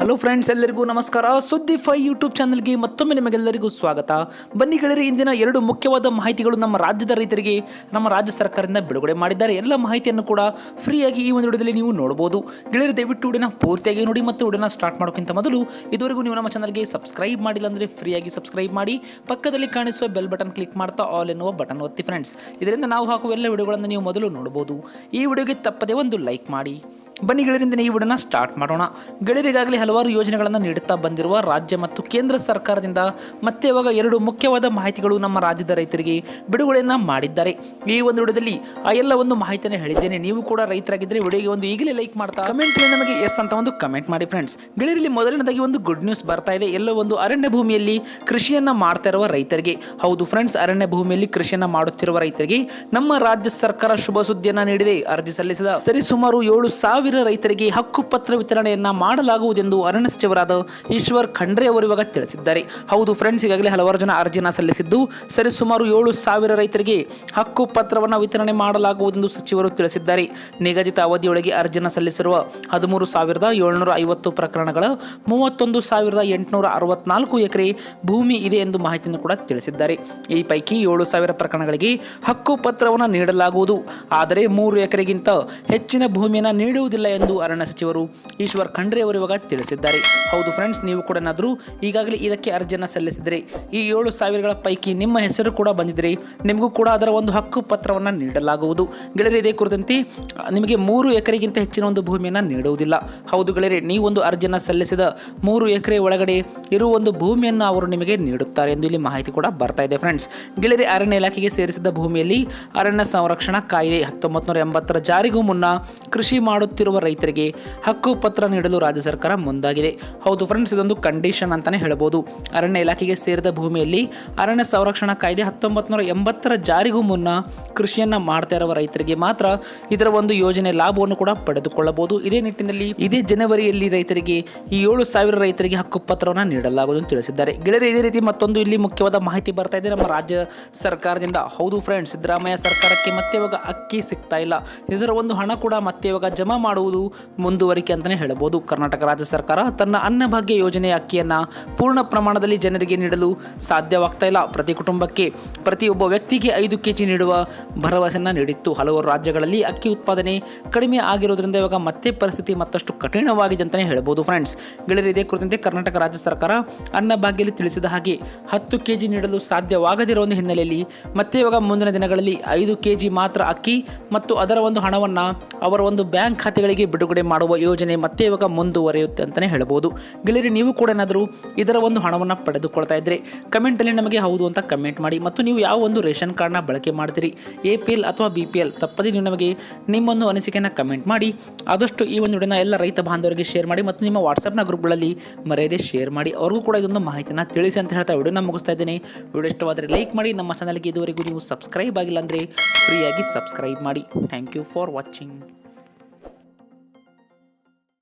Hello friends ಎಲ್ಲರಿಗೂ ನಮಸ್ಕಾರ. ಸುದ್ದಿ ಫೈ ಯೂಟ್ಯೂಬ್ ಚಾನಲ್ಗೆ ಮತ್ತೊಮ್ಮೆ ನಿಮಗೆಲ್ಲರಿಗೂ ಸ್ವಾಗತ. ಬನ್ನಿ ಗೆಳೆಯರಿ, ಇಂದಿನ ಎರಡು ಮುಖ್ಯವಾದ ಮಾಹಿತಿಗಳು ನಮ್ಮ ರಾಜ್ಯದ ರೈತರಿಗೆ, ನಮ್ಮ ರಾಜ್ಯ ಸರ್ಕಾರದಿಂದ ಬಿಡುಗಡೆ ಮಾಡಿದ್ದಾರೆ. ಎಲ್ಲ ಮಾಹಿತಿಯನ್ನು ಕೂಡ ಫ್ರೀಯಾಗಿ ಈ ಒಂದು ವಿಡಿಯೋದಲ್ಲಿ ನೀವು ನೋಡಬಹುದು. ಗೆಳೆಯರು, ದಯವಿಟ್ಟು ವಿಡಿಯೋನ ಪೂರ್ತಿಯಾಗಿ ನೋಡಿ ಮತ್ತು ವಿಡಿಯೋನ ಸ್ಟಾರ್ಟ್ ಮಾಡೋಕ್ಕಿಂತ ಮೊದಲು ಇದುವರೆಗೂ ನೀವು ನಮ್ಮ ಚಾನಲ್ಗೆ ಸಬ್ಸ್ಕ್ರೈಬ್ ಮಾಡಿಲ್ಲ ಅಂದರೆ ಫ್ರೀಯಾಗಿ ಸಬ್ಸ್ಕ್ರೈಬ್ ಮಾಡಿ. ಪಕ್ಕದಲ್ಲಿ ಕಾಣಿಸುವ ಬೆಲ್ ಬಟನ್ ಕ್ಲಿಕ್ ಮಾಡ್ತಾ ಆಲ್ ಎನ್ನುವ ಬಟನ್ ಒತ್ತಿ ಫ್ರೆಂಡ್ಸ್ ಇದರಿಂದ ನಾವು ಹಾಕುವ ಎಲ್ಲ ವಿಡಿಯೋಗಳನ್ನು ನೀವು ಮೊದಲು ನೋಡಬಹುದು. ಈ ವಿಡಿಯೋಗೆ ತಪ್ಪದೇ ಒಂದು ಲೈಕ್ ಮಾಡಿ. ಬನ್ನಿ ಗೆಳೆಯರಿಂದ ಈ ವಿಡಿಯೋನ ಸ್ಟಾರ್ಟ್ ಮಾಡೋಣ. ಗೆಳೆಯರಿಗಾಗಲೇ ಹಲವಾರು ಯೋಜನೆಗಳನ್ನು ನೀಡುತ್ತಾ ಬಂದಿರುವ ರಾಜ್ಯ ಮತ್ತು ಕೇಂದ್ರ ಸರ್ಕಾರದಿಂದ ಮತ್ತೆ ಇವಾಗ ಎರಡು ಮುಖ್ಯವಾದ ಮಾಹಿತಿಗಳು ನಮ್ಮ ರಾಜ್ಯದ ರೈತರಿಗೆ ಬಿಡುಗಡೆಯನ್ನು ಮಾಡಿದ್ದಾರೆ. ಈ ಒಂದು ವಿಡಿಯೋದಲ್ಲಿ ಆ ಎಲ್ಲ ಒಂದು ಮಾಹಿತಿಯನ್ನು ಹೇಳಿದ್ದೇನೆ. ನೀವು ಕೂಡ ರೈತರಾಗಿದ್ದರೆ ವಿಡಿಯೋಗೆ ಒಂದು ಈಗಲೇ ಲೈಕ್ ಮಾಡ್ತಾ ಕಮೆಂಟ್ ನಮಗೆ ಎಸ್ ಅಂತ ಒಂದು ಕಮೆಂಟ್ ಮಾಡಿ ಫ್ರೆಂಡ್ಸ್ ಗೆಳೆಯರಲ್ಲಿ ಮೊದಲನೇದಾಗಿ ಒಂದು ಗುಡ್ ನ್ಯೂಸ್ ಬರ್ತಾ ಇದೆ. ಎಲ್ಲ ಒಂದು ಅರಣ್ಯ ಭೂಮಿಯಲ್ಲಿ ಕೃಷಿಯನ್ನು ಮಾಡ್ತಾ ಇರುವ ರೈತರಿಗೆ. ಹೌದು ಫ್ರೆಂಡ್ಸ್ ಅರಣ್ಯ ಭೂಮಿಯಲ್ಲಿ ಕೃಷಿಯನ್ನು ಮಾಡುತ್ತಿರುವ ರೈತರಿಗೆ ನಮ್ಮ ರಾಜ್ಯ ಸರ್ಕಾರ ಶುಭ ಸುದ್ದಿಯನ್ನು ನೀಡಿದೆ. ಅರ್ಜಿ ಸಲ್ಲಿಸಿದ ಸರಿಸುಮಾರು ಏಳು ಸಾವಿರ ರೈತರಿಗೆ ಹಕ್ಕು ಪತ್ರ ವಿತರಣೆಯನ್ನ ಮಾಡಲಾಗುವುದೆಂದು ಅರಣ್ಯ ಸಚಿವರಾದ ಈಶ್ವರ್ ಖಂಡ್ರೆ ಅವರು ಇವಾಗ ತಿಳಿಸಿದ್ದಾರೆ. ಹೌದು ಫ್ರೆಂಡ್ಸ್ ಈಗಾಗಲೇ ಹಲವಾರು ಜನ ಅರ್ಜಿನ ಸಲ್ಲಿಸಿದ್ದು. ಸರಿಸುಮಾರು ಏಳು ಸಾವಿರ ರೈತರಿಗೆ ಹಕ್ಕು ಪತ್ರವನ್ನು ವಿತರಣೆ ಮಾಡಲಾಗುವುದೆಂದು ಸಚಿವರು ತಿಳಿಸಿದ್ದಾರೆ. ನಿಗದಿತ ಅವಧಿಯೊಳಗೆ ಅರ್ಜಿನ ಸಲ್ಲಿಸಿರುವ ಹದಿಮೂರು ಸಾವಿರದ ಏಳ್ನೂರ ಐವತ್ತು ಪ್ರಕರಣಗಳ ಮೂವತ್ತೊಂದು ಸಾವಿರದ ಎಂಟುನೂರ ಅರವತ್ನಾಲ್ಕು ಎಕರೆ ಭೂಮಿ ಇದೆ ಎಂದು ಮಾಹಿತಿಯನ್ನು ಕೂಡ ತಿಳಿಸಿದ್ದಾರೆ. ಈ ಪೈಕಿ ಏಳು ಸಾವಿರ ಪ್ರಕರಣಗಳಿಗೆ ಹಕ್ಕು ಪತ್ರವನ್ನು ನೀಡಲಾಗುವುದು. ಆದರೆ ಮೂರು ಎಕರೆಗಿಂತ ಹೆಚ್ಚಿನ ಭೂಮಿಯನ್ನು ನೀಡುವುದಿಲ್ಲ ಎಂದು ಅರಣ್ಯ ಸಚಿವರು ಈಶ್ವರ್ ಖಂಡ್ರೆ ಅವರು ಇವಾಗ ತಿಳಿಸಿದ್ದಾರೆ. ಹೌದು ಫ್ರೆಂಡ್ಸ್ ನೀವು ಕೂಡ ಏನಾದರೂ ಈಗಾಗಲೇ ಇದಕ್ಕೆ ಅರ್ಜಿಯನ್ನು ಸಲ್ಲಿಸಿದರೆ. ಈ ಏಳು ಸಾವಿರಗಳ ಪೈಕಿ ನಿಮ್ಮ ಹೆಸರು ಕೂಡ ಬಂದಿದ್ದರೆ ನಿಮಗೂ ಕೂಡ ಅದರ ಒಂದು ಹಕ್ಕು ಪತ್ರವನ್ನು ನೀಡಲಾಗುವುದು. ಗೆಳೆಯರೆ, ಇದೇ ಕುರಿತಂತೆ ನಿಮಗೆ ಮೂರು ಎಕರೆಗಿಂತ ಹೆಚ್ಚಿನ ಒಂದು ಭೂಮಿಯನ್ನು ನೀಡುವುದಿಲ್ಲ. ಹೌದು ಗೆಳೆಯರೆ, ನೀವು ಒಂದು ಅರ್ಜಿಯನ್ನು ಸಲ್ಲಿಸಿದ ಮೂರು ಎಕರೆ ಒಳಗಡೆ ಇರುವ ಒಂದು ಭೂಮಿಯನ್ನು ಅವರು ನಿಮಗೆ ನೀಡುತ್ತಾರೆ ಎಂದು ಇಲ್ಲಿ ಮಾಹಿತಿ ಕೂಡ ಬರ್ತಾ ಇದೆ ಫ್ರೆಂಡ್ಸ್ ಗೆಳೆಯರೆ, ಅರಣ್ಯ ಇಲಾಖೆಗೆ ಸೇರಿಸಿದ ಭೂಮಿಯಲ್ಲಿ ಅರಣ್ಯ ಸಂರಕ್ಷಣಾ ಕಾಯ್ದೆ ಹತ್ತೊಂಬತ್ತು ನೂರ ಎಂಬತ್ತರ ಜಾರಿಗೂ ಮುನ್ನ ಕೃಷಿ ಮಾಡುತ್ತಿರುವ ರೈತರಿಗೆ ಹಕ್ಕು ಪತ್ರ ನೀಡಲು ರಾಜ್ಯ ಸರ್ಕಾರ ಮುಂದಾಗಿದೆ. ಹೌದು ಫ್ರೆಂಡ್ಸ್ ಇದೊಂದು ಕಂಡೀಷನ್ ಅಂತಾನೆ ಹೇಳಬಹುದು ಅರಣ್ಯ ಇಲಾಖೆಗೆ ಸೇರಿದ ಭೂಮಿಯಲ್ಲಿ ಅರಣ್ಯ ಸಂರಕ್ಷಣಾ ಕಾಯ್ದೆ ಹತ್ತೊಂಬತ್ತು ನೂರ ಎಂಬತ್ತರ ಜಾರಿಗೂ ಮುನ್ನ ಕೃಷಿಯನ್ನ ಮಾಡ್ತಾ ಇರುವ ರೈತರಿಗೆ ಮಾತ್ರ ಇದರ ಒಂದು ಯೋಜನೆ ಲಾಭವನ್ನು ಕೂಡ ಪಡೆದುಕೊಳ್ಳಬಹುದು. ಇದೇ ನಿಟ್ಟಿನಲ್ಲಿ ಇದೇ ಜನವರಿಯಲ್ಲಿ ರೈತರಿಗೆ ಈ ಏಳು ಸಾವಿರ ರೈತರಿಗೆ ಹಕ್ಕುಪತ್ರವನ್ನು ನೀಡಲಾಗುವುದು ಅಂತ ತಿಳಿಸಿದ್ದಾರೆ. ಗೆಳೆಯರು, ಇದೇ ರೀತಿ ಮತ್ತೊಂದು ಇಲ್ಲಿ ಮುಖ್ಯವಾದ ಮಾಹಿತಿ ಬರ್ತಾ ಇದೆ ನಮ್ಮ ರಾಜ್ಯ ಸರ್ಕಾರದಿಂದ. ಹೌದು ಫ್ರೆಂಡ್ಸ್ ಸಿದ್ದರಾಮಯ್ಯ ಸರ್ಕಾರಕ್ಕೆ ಮತ್ತೆ ಇವಾಗ ಅಕ್ಕಿ ಸಿಗ್ತಾ ಇಲ್ಲ. ಇದರ ಒಂದು ಹಣ ಕೂಡ ಮತ್ತೆ ಇವಾಗ ಜಮಾ ಮಾಡುವುದು ಮುಂದುವರಿಕೆ ಅಂತಲೇ ಹೇಳಬಹುದು ಕರ್ನಾಟಕ ರಾಜ್ಯ ಸರ್ಕಾರ ತನ್ನ ಅನ್ನಭಾಗ್ಯ ಯೋಜನೆಯ ಅಕ್ಕಿಯನ್ನು ಪೂರ್ಣ ಪ್ರಮಾಣದಲ್ಲಿ ಜನರಿಗೆ ನೀಡಲು ಸಾಧ್ಯವಾಗ್ತಾ ಇಲ್ಲ. ಪ್ರತಿ ಕುಟುಂಬಕ್ಕೆ ಪ್ರತಿಯೊಬ್ಬ ವ್ಯಕ್ತಿಗೆ ಐದು ಕೆಜಿ ನೀಡುವ ಭರವಸೆಯನ್ನು ನೀಡಿತ್ತು. ಹಲವಾರು ರಾಜ್ಯಗಳಲ್ಲಿ ಅಕ್ಕಿ ಉತ್ಪಾದನೆ ಕಡಿಮೆ ಆಗಿರೋದ್ರಿಂದ ಇವಾಗ ಮತ್ತೆ ಪರಿಸ್ಥಿತಿ ಮತ್ತಷ್ಟು ಕಠಿಣವಾಗಿದೆ ಅಂತಲೇ ಹೇಳ್ಬೋದು ಫ್ರೆಂಡ್ಸ್ ಗೆಳೆಯರು ಇದೇ ಕುರಿತಂತೆ ಕರ್ನಾಟಕ ರಾಜ್ಯ ಸರ್ಕಾರ ಅನ್ನಭಾಗ್ಯದಲ್ಲಿ ತಿಳಿಸಿದ ಹಾಗೆ ಹತ್ತು ಕೆಜಿ ನೀಡಲು ಸಾಧ್ಯವಾಗದಿರೋ ಒಂದು ಹಿನ್ನೆಲೆಯಲ್ಲಿ ಮತ್ತೆ ಇವಾಗ ಮುಂದಿನ ದಿನಗಳಲ್ಲಿ ಐದು ಕೆಜಿ ಮಾತ್ರ ಅಕ್ಕಿ ಮತ್ತು ಅದರ ಒಂದು ಹಣವನ್ನು ಅವರ ಒಂದು ಬ್ಯಾಂಕ್ ಖಾತೆಗಳಿಗೆ ಬಿಡುಗಡೆ ಮಾಡುವ ಯೋಜನೆ ಮತ್ತೆ ಇವಾಗ ಮುಂದುವರಿಯುತ್ತೆ ಅಂತಲೇ ಹೇಳ್ಬೋದು. ಗೆಳೆಯರಿ, ನೀವು ಕೂಡ ಏನಾದರೂ ಇದರ ಒಂದು ಹಣವನ್ನು ಪಡೆದುಕೊಳ್ತಾ ಇದ್ದರೆ ಕಮೆಂಟಲ್ಲಿ ನಮಗೆ ಹೌದು ಅಂತ ಕಮೆಂಟ್ ಮಾಡಿ ಮತ್ತು ನೀವು ಯಾವ ಒಂದು ರೇಷನ್ ಕಾರ್ಡ್ನ ಬಳಕೆ ಮಾಡ್ತೀರಿ ಎ ಪಿ ಎಲ್ ಅಥವಾ ಬಿ ಪಿ ಎಲ್ ತಪ್ಪದೇ ನೀವು ನಮಗೆ ನಿಮ್ಮೊಂದು ಅನಿಸಿಕೆಯನ್ನು ಕಮೆಂಟ್ ಮಾಡಿ, ಆದಷ್ಟು ಈ ಒಂದು ವಿಡಿಯೋನ ಎಲ್ಲ ರೈತ ಬಾಂಧವರಿಗೆ ಶೇರ್ ಮಾಡಿ ಮತ್ತು ನಿಮ್ಮ ವಾಟ್ಸಪ್ನ ಗ್ರೂಪ್ಗಳಲ್ಲಿ ಮರೆಯದೆ ಶೇರ್ ಮಾಡಿ. ಅವ್ರಿಗೂ ಕೂಡ ಇದೊಂದು ಮಾಹಿತಿನ ತಿಳಿಸಿ ಅಂತ ಹೇಳ್ತಾ ವಿಡಿಯೋನ ಮುಗಿಸ್ತಾ ಇದ್ದೇನೆ. ವಿಡಿಯೋ ಇಷ್ಟವಾದರೆ ಲೈಕ್ ಮಾಡಿ, ನಮ್ಮ ಚಾನಲ್ಗೆ ಇದುವರೆಗೂ ನೀವು ಸಬ್ಸ್ಕ್ರೈಬ್ ಆಗಿಲ್ಲ ಅಂದರೆ ಫ್ರೀಯಾಗಿ ಸಬ್ಸ್ಕ್ರೈಬ್ ಮಾಡಿ. Thank you for watching